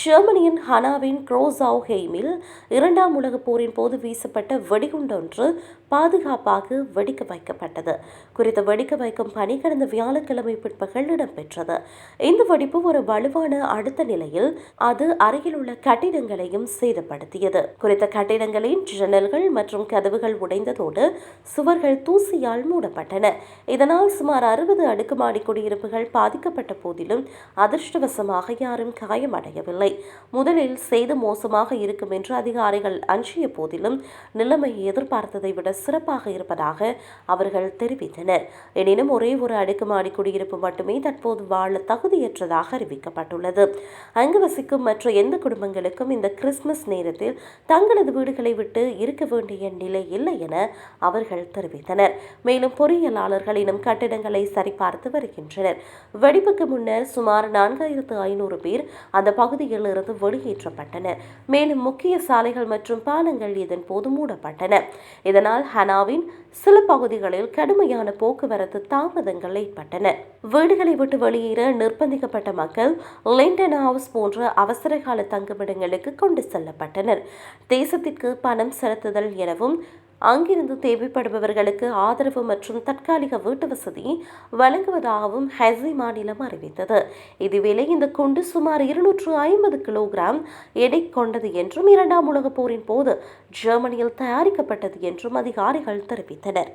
ஜெர்மனியின் ஹனாவின் குரோசாவ் ஹெய்மில் இரண்டாம் உலகப் போரின் போது வீசப்பட்ட வெடிகுண்டொன்று பாதுகாப்பாக வெடிக்க வைக்கப்பட்டது. குறித்த வெடிக்க வைக்கும் பணி கடந்த வியாழக்கிழமை பிற்பகல் இடம்பெற்றது. இந்த வெடிப்பு ஒரு வலுவான அடுத்த நிலையில் அது அருகில் உள்ள கட்டிடங்களையும் சேதப்படுத்தியது. குறித்த கட்டிடங்களின் ஜன்னல்கள் மற்றும் கதவுகள் உடைந்ததோடு சுவர்கள் தூசியால் மூடப்பட்டன. இதனால் சுமார் அறுபது அடுக்குமாடி குடியிருப்புகள் பாதிக்கப்பட்ட போதிலும் அதிர்ஷ்டவசமாக யாரும் காயமடையவில்லை. முதலில் செய்து மோசமாக இருக்கும் என்று அதிகாரிகள் அஞ்சிய போதிலும் நிலைமை எதிர்பார்த்ததை விட சிறப்பாக இருப்பதாக அவர்கள் தெரிவித்தனர். எனினும் ஒரே ஒரு அடுக்குமாடி குடியிருப்பு மட்டுமே தற்போது வாழ தகுதியற்றதாக அறிவிக்கப்பட்டுள்ளது. அங்கு வசிக்கும் மற்ற எந்த குடும்பங்களுக்கும் இந்த கிறிஸ்துமஸ் நேரத்தில் தங்களது வீடுகளை விட்டு இருக்க வேண்டிய நிலை இல்லை என அவர்கள் தெரிவித்தனர். மேலும் பொறியியலாளர்கள் இன்னும் கட்டிடங்களை சரிபார்த்து வருகின்றனர். வெடிப்புக்கு முன்னர் சுமார் நான்காயிரத்து ஐநூறு பேர் அந்த பகுதியில் இருந்து வெளியேற்றப்பட்டன. மேலும் முக்கிய சாலைகள் மற்றும் பாலங்கள் இதன் போது மூடப்பட்டன. இதனால் ஹனாவின் சில பகுதிகளில் கடுமையான போக்குவரத்து தாமதங்கள் ஏற்பட்டன. வீடுகளை விட்டு வெளியேற நிர்பந்திக்கப்பட்ட மக்கள் லிண்டன் ஹவுஸ் போன்ற அவசரகால தங்குமிடங்களுக்கு கொண்டு செல்லப்பட்டனர். தேசத்திற்கு பணம் செலுத்துதல் எனவும் அங்கிருந்து தேவைப்படுபவர்களுக்கு ஆதரவு மற்றும் தற்காலிக வீட்டு வசதி வழங்குவதாகவும் ஹெசி மாநிலம் அறிவித்தது. இதுவேளை இந்த குண்டு சுமார் இருநூற்று ஐம்பது கிலோகிராம் எடை கொண்டது என்றும் இரண்டாம் உலகப் போரின் போது ஜெர்மனியில் தயாரிக்கப்பட்டது என்றும் அதிகாரிகள் தெரிவித்தனர்.